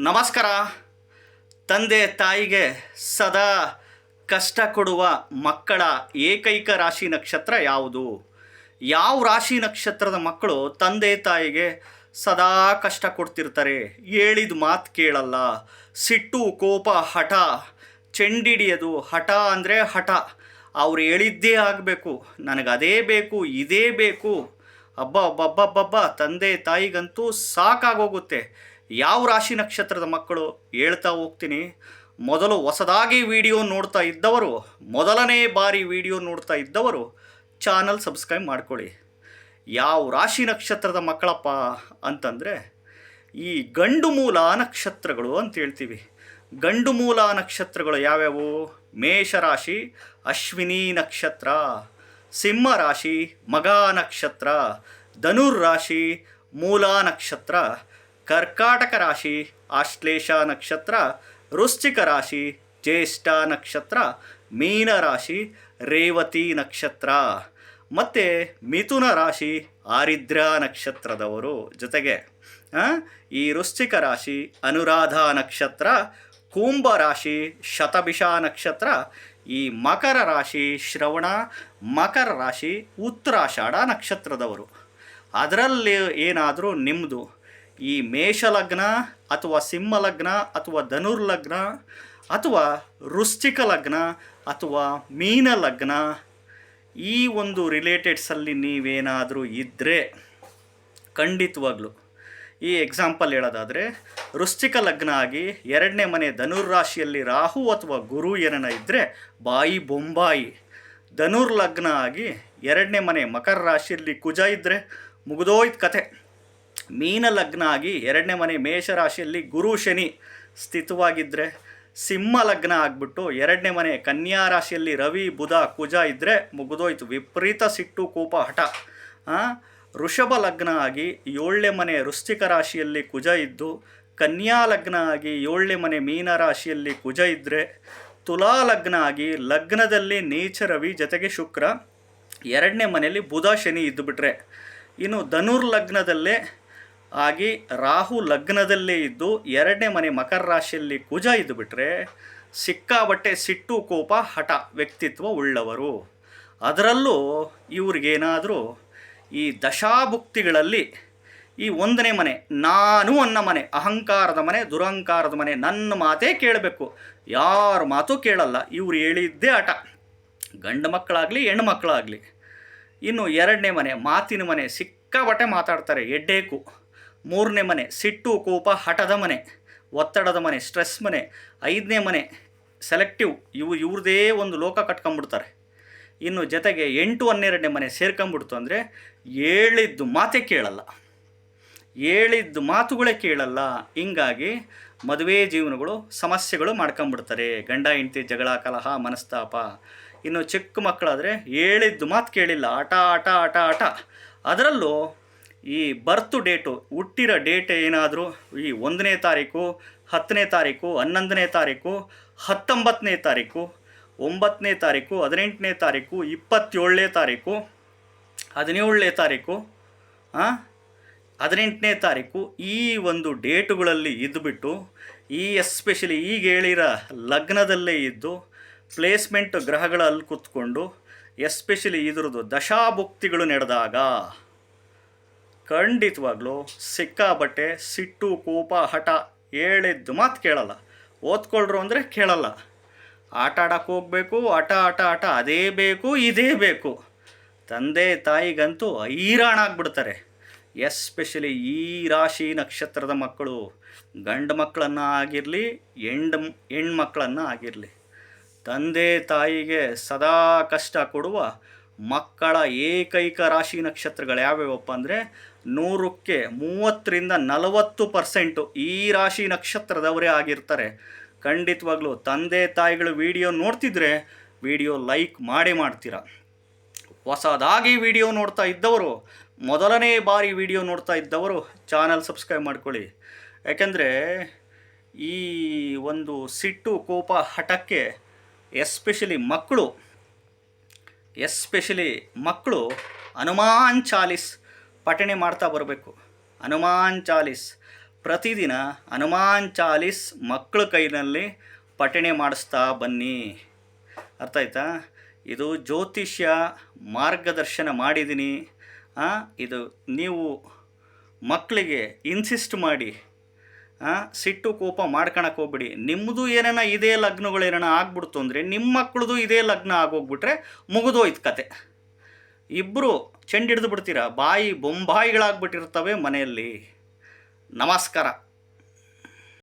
ನಮಸ್ಕಾರ. ತಂದೆ ತಾಯಿಗೆ ಸದಾ ಕಷ್ಟ ಕೊಡುವ ಮಕ್ಕಳ ಏಕೈಕ ರಾಶಿ ನಕ್ಷತ್ರ ಯಾವುದು? ಯಾವ ರಾಶಿ ನಕ್ಷತ್ರದ ಮಕ್ಕಳು ತಂದೆ ತಾಯಿಗೆ ಸದಾ ಕಷ್ಟ ಕೊಡ್ತಿರ್ತಾರೆ? ಹೇಳಿದ ಮಾತು ಕೇಳಲ್ಲ. ಸಿಟ್ಟು, ಕೋಪ, ಹಠ, ಚೆಂಡಿಡಿಯದು ಹಠ ಅಂದರೆ ಹಠ. ಅವ್ರು ಹೇಳಿದ್ದೇ ಆಗಬೇಕು. ನನಗೆ ಅದೇ ಬೇಕು, ಇದೇ ಬೇಕು. ಅಬ್ಬ ಅಬ್ಬಬ್ಬಬ್ಬಬ್ಬ ತಂದೆ ತಾಯಿಗಂತೂ ಸಾಕಾಗೋಗುತ್ತೆ. ಯಾವ ರಾಶಿ ನಕ್ಷತ್ರದ ಮಕ್ಕಳು ಹೇಳ್ತಾ ಹೋಗ್ತೀನಿ. ಮೊದಲು ಹೊಸದಾಗಿ ವಿಡಿಯೋ ನೋಡ್ತಾ ಇದ್ದವರು, ಮೊದಲನೇ ಬಾರಿ ವಿಡಿಯೋ ನೋಡ್ತಾ ಇದ್ದವರು ಚಾನಲ್ ಸಬ್ಸ್ಕ್ರೈಬ್ ಮಾಡ್ಕೊಳ್ಳಿ. ಯಾವ ರಾಶಿ ನಕ್ಷತ್ರದ ಮಕ್ಕಳಪ್ಪ ಅಂತಂದರೆ, ಈ ಗಂಡು ಮೂಲ ನಕ್ಷತ್ರಗಳು ಅಂತ ಹೇಳ್ತೀವಿ. ಗಂಡು ಮೂಲ ನಕ್ಷತ್ರಗಳು ಯಾವ್ಯಾವು? ಮೇಷರಾಶಿ ಅಶ್ವಿನಿ ನಕ್ಷತ್ರ, ಸಿಂಹ ರಾಶಿ, ಮಗ ನಕ್ಷತ್ರ, ಧನುರ್ ರಾಶಿ, ಮೂಲ ನಕ್ಷತ್ರ. ಕರ್ಕಾಟಕ ರಾಶಿ ಆಶ್ಲೇಷ ನಕ್ಷತ್ರ, ವೃಶ್ಚಿಕ ರಾಶಿ, ಜ್ಯೇಷ್ಠ ನಕ್ಷತ್ರ, ಮೀನ ರಾಶಿ, ರೇವತಿ ನಕ್ಷತ್ರ. ಮತ್ತು ಮಿಥುನ ರಾಶಿ ಆರಿದ್ರ ನಕ್ಷತ್ರದವರು ಜೊತೆಗೆ. ಈ ವೃಶ್ಚಿಕ ರಾಶಿ, ಅನುರಾಧ ನಕ್ಷತ್ರ, ಕುಂಭ ರಾಶಿ, ಶತಭಿಷ ನಕ್ಷತ್ರ, ಈ ಮಕರ ರಾಶಿ, ಶ್ರವಣ, ಮಕರ ರಾಶಿ, ಉತ್ತರಾಷಾಢ ನಕ್ಷತ್ರದವರು. ಅದರಲ್ಲಿ ಏನಾದರೂ ನಿಮ್ಮದು ಈ ಮೇಷ ಲಗ್ನ ಅಥವಾ ಸಿಂಹ ಲಗ್ನ ಅಥವಾ ಧನುರ್ ಲಗ್ನ ಅಥವಾ ವೃಶ್ಚಿಕ ಲಗ್ನ ಅಥವಾ ಮೀನ ಲಗ್ನ ಈ ಒಂದು ರಿಲೇಟೆಡ್ಸಲ್ಲಿ ನೀವೇನಾದರೂ ಇದ್ದರೆ ಖಂಡಿತವಾಗ್ಲೂ ಈ ಎಕ್ಸಾಂಪಲ್ ಹೇಳೋದಾದರೆ ವೃಶ್ಚಿಕ ಲಗ್ನ ಆಗಿ ಎರಡನೇ ಮನೆ ಧನುರ್ ರಾಶಿಯಲ್ಲಿ ರಾಹು ಅಥವಾ ಗುರು ಏನನ ಇದ್ದರೆ ಬಾಯಿ ಬೊಂಬಾಯಿ. ಧನುರ್ ಲಗ್ನ ಆಗಿ ಎರಡನೇ ಮನೆ ಮಕರ ರಾಶಿಯಲ್ಲಿ ಕುಜ ಇದ್ದರೆ ಮುಗಿದೋಯ್ತು ಕತೆ. ಮೀನ ಲಗ್ನ ಆಗಿ ಎರಡನೇ ಮನೆ ಮೇಷ ರಾಶಿಯಲ್ಲಿ ಗುರು ಶನಿ ಸ್ಥಿತವಾಗಿದ್ದರೆ ಸಿಂಹ ಲಗ್ನ ಆಗಿಬಿಟ್ಟು ಎರಡನೇ ಮನೆ ಕನ್ಯಾ ರಾಶಿಯಲ್ಲಿ ರವಿ, ಬುಧ, ಕುಜ ಇದ್ದರೆ ಮುಗಿದೋಯ್ತು. ವಿಪರೀತ ಸಿಟ್ಟು, ಕೋಪ, ಹಠ. ಋಷಭ ಲಗ್ನ ಆಗಿ ಏಳನೇ ಮನೆ ವೃಶ್ಚಿಕ ರಾಶಿಯಲ್ಲಿ ಕುಜ ಇದ್ದು, ಕನ್ಯಾ ಲಗ್ನ ಆಗಿ ಏಳನೇ ಮನೆ ಮೀನ ರಾಶಿಯಲ್ಲಿ ಕುಜ ಇದ್ದರೆ ತುಲಾ ಲಗ್ನ ಆಗಿ ಲಗ್ನದಲ್ಲಿ ನೀಚ ರವಿ ಜೊತೆಗೆ ಶುಕ್ರ, ಎರಡನೇ ಮನೆಯಲ್ಲಿ ಬುಧ, ಶನಿ ಇದ್ದುಬಿಟ್ರೆ ಇನ್ನು ಧನುರ್ ಲಗ್ನದಲ್ಲೇ ಆಗಿ ರಾಹು ಲಗ್ನದಲ್ಲೇ ಇದ್ದು ಎರಡನೇ ಮನೆ ಮಕರ ರಾಶಿಯಲ್ಲಿ ಕುಜ ಇದ್ದುಬಿಟ್ರೆ ಸಿಕ್ಕಾಬಟ್ಟೆ ಸಿಟ್ಟು, ಕೋಪ, ಹಠ, ವ್ಯಕ್ತಿತ್ವ ಉಳ್ಳವರು. ಅದರಲ್ಲೂ ಇವ್ರಿಗೇನಾದರೂ ಈ ದಶಾಭುಕ್ತಿಗಳಲ್ಲಿ ಈ ಒಂದನೇ ಮನೆ, ನಾನು ಅನ್ನ ಮನೆ, ಅಹಂಕಾರದ ಮನೆ, ದುರಹಂಕಾರದ ಮನೆ, ನನ್ನ ಮಾತೇ ಕೇಳಬೇಕು. ಯಾರ ಮಾತು ಕೇಳಲ್ಲ, ಇವ್ರು ಹೇಳಿದ್ದೇ ಆಟ ಗಂಡು ಮಕ್ಕಳಾಗಲಿ, ಹೆಣ್ಣು ಮಕ್ಕಳಾಗಲಿ. ಇನ್ನು ಎರಡನೇ ಮನೆ, ಮಾತಿನ ಮನೆ ಸಿಕ್ಕಾಬಟ್ಟೆ ಮಾತಾಡ್ತಾರೆ, ಎಡ್ಡೇಕು. ಮೂರನೇ ಮನೆ, ಸಿಟ್ಟು, ಕೋಪ, ಹಠದ ಮನೆ, ಒತ್ತಡದ ಮನೆ, ಸ್ಟ್ರೆಸ್ ಮನೆ, ಐದನೇ ಮನೆ, ಸೆಲೆಕ್ಟಿವ್, ಇವು ಇವ್ರದೇ ಒಂದು ಲೋಕ ಕಟ್ಕೊಂಬಿಡ್ತಾರೆ ಇನ್ನು ಜೊತೆಗೆ ಎಂಟು, ಹನ್ನೆರಡನೇ ಮನೆ ಸೇರ್ಕೊಂಬಿಡ್ತು ಅಂದರೆ ಹೇಳಿದ್ದು ಮಾತೇ ಕೇಳಲ್ಲ. ಹೇಳಿದ್ದು ಮಾತುಗಳೇ ಕೇಳಲ್ಲ. ಹಿಂಗಾಗಿ ಮದುವೆ ಜೀವನಗಳು, ಸಮಸ್ಯೆಗಳು ಮಾಡ್ಕೊಂಬಿಡ್ತಾರೆ ಗಂಡ, ಹೆಂಡತಿ, ಜಗಳ, ಕಲಹ, ಮನಸ್ತಾಪ. ಇನ್ನು ಚಿಕ್ಕ ಮಕ್ಕಳಾದರೆ ಹೇಳಿದ್ದು ಮಾತು ಕೇಳಿಲ್ಲ. ಆಟ ಆಟ ಆಟ ಆಟ ಅದರಲ್ಲೂ ಈ ಬರ್ತ್ ಡೇಟು ಹುಟ್ಟಿರೋ ಡೇಟ್ ಏನಾದರೂ, ಈ ಒಂದನೇ ತಾರೀಕು, ಹತ್ತನೇ ತಾರೀಕು, ಹನ್ನೊಂದನೇ ತಾರೀಕು, ಹತ್ತೊಂಬತ್ತನೇ ತಾರೀಕು, ಒಂಬತ್ತನೇ ತಾರೀಕು, ಹದಿನೆಂಟನೇ ತಾರೀಕು, ಇಪ್ಪತ್ತೇಳನೇ ತಾರೀಕು, ಹದಿನೇಳನೇ ತಾರೀಕು ಹದಿನೆಂಟನೇ ತಾರೀಕು ಈ ಒಂದು ಡೇಟುಗಳಲ್ಲಿ ಇದ್ದುಬಿಟ್ಟು ಈ ಎಸ್ಪೆಷಲಿ ಈಗ ಹೇಳಿರೋ ಲಗ್ನದಲ್ಲೇ ಇದ್ದು ಪ್ಲೇಸ್ಮೆಂಟ್ ಗ್ರಹಗಳಲ್ಲಿ ಕೂತ್ಕೊಂಡು ಎಸ್ಪೆಷಲಿ ಇದ್ರದ್ದು ದಶಾಭುಕ್ತಿಗಳು ನಡೆದಾಗ ಖಂಡಿತವಾಗ್ಲೂ ಸಿಕ್ಕಾಬಟ್ಟೆ ಸಿಟ್ಟು, ಕೋಪ, ಹಠ ಹೇಳಿದ್ದು ಮಾತು ಕೇಳಲ್ಲ. ಓದ್ಕೊಳ್ರು ಅಂದರೆ ಕೇಳಲ್ಲ. ಆಟ ಆಡಕ್ಕೆ ಹೋಗಬೇಕು ಆಟ ಆಟ ಆಟ ಅದೇ ಬೇಕು, ಇದೇ ಬೇಕು. ತಂದೆ ತಾಯಿಗಂತೂ ಹೈರಾಣಾಗ್ಬಿಡ್ತಾರೆ. ಎಸ್ಪೆಷಲಿ ಈ ರಾಶಿ ನಕ್ಷತ್ರದ ಮಕ್ಕಳು. ಗಂಡು ಮಕ್ಕಳನ್ನು ಆಗಿರಲಿ ಹೆಣ್ಣು ಹೆಣ್ಮಕ್ಳನ್ನು ಆಗಿರಲಿ. ತಂದೆ ತಾಯಿಗೆ ಸದಾ ಕಷ್ಟ ಕೊಡುವ ಮಕ್ಕಳ ಏಕೈಕ ರಾಶಿ ನಕ್ಷತ್ರಗಳು ಯಾವ್ಯಾವಪ್ಪ ಅಂದರೆ ನೂರಕ್ಕೆ ಮೂವತ್ತರಿಂದ ನಲವತ್ತು ಪರ್ಸೆಂಟು ಈ ರಾಶಿ ನಕ್ಷತ್ರದವರೇ ಆಗಿರ್ತಾರೆ. ಖಂಡಿತವಾಗ್ಲೂ ತಂದೆ ತಾಯಿಗಳು ವಿಡಿಯೋ ನೋಡ್ತಿದ್ರೆ ವಿಡಿಯೋ ಲೈಕ್ ಮಾಡೇ ಮಾಡ್ತೀರಾ. ಹೊಸದಾಗಿ ವಿಡಿಯೋ ನೋಡ್ತಾ ಇದ್ದವರು, ಮೊದಲನೇ ಬಾರಿ ವಿಡಿಯೋ ನೋಡ್ತಾ ಇದ್ದವರು ಚಾನಲ್ ಸಬ್ಸ್ಕ್ರೈಬ್ ಮಾಡ್ಕೊಳ್ಳಿ. ಯಾಕೆಂದರೆ ಈ ಒಂದು ಸಿಟ್ಟು ಕೋಪ ಹಠಕ್ಕೆ ಎಸ್ಪೆಷಲಿ ಮಕ್ಕಳು ಎಸ್ಪೆಷಲಿ ಮಕ್ಕಳು ಹನುಮಾನ್ ಚಾಲೀಸ್ ಪಠಣೆ ಮಾಡ್ತಾ ಬರಬೇಕು. ಹನುಮಾನ್ ಚಾಲಿಸ್. ಪ್ರತಿದಿನ ಹನುಮಾನ್ ಚಾಲೀಸ್ ಮಕ್ಕಳ ಕೈನಲ್ಲಿ ಪಠಣೆ ಮಾಡಿಸ್ತಾ ಬನ್ನಿ. ಅರ್ಥ ಆಯ್ತಾ? ಇದು ಜ್ಯೋತಿಷ್ಯ ಮಾರ್ಗದರ್ಶನ ಮಾಡಿದ್ದೀನಿ. ಇದು ನೀವು ಮಕ್ಕಳಿಗೆ ಇನ್ಸಿಸ್ಟ್ ಮಾಡಿ ಸಿಟ್ಟು ಕೋಪ ಮಾಡ್ಕೊಳಕ್ಕೆ ಹೋಗ್ಬಿಡಿ. ನಿಮ್ಮದು ಏನೇನ ಇದೇ ಲಗ್ನಗಳು ಏನೇನ ಆಗ್ಬಿಡ್ತು ಅಂದರೆ ನಿಮ್ಮ ಮಕ್ಕಳದು ಇದೇ ಲಗ್ನ ಆಗೋಗ್ಬಿಟ್ರೆ ಮುಗಿದೋಯ್ತು ಕತೆ. ಇಬ್ಬರು ಚೆಂಡು ಹಿಡಿದು ಬಿಡ್ತೀರಾ? ಬಾಯಿ ಬೊಂಬಾಯಿಗಳಾಗ್ಬಿಟ್ಟಿರ್ತವೆ ಮನೆಯಲ್ಲಿ. ನಮಸ್ಕಾರ.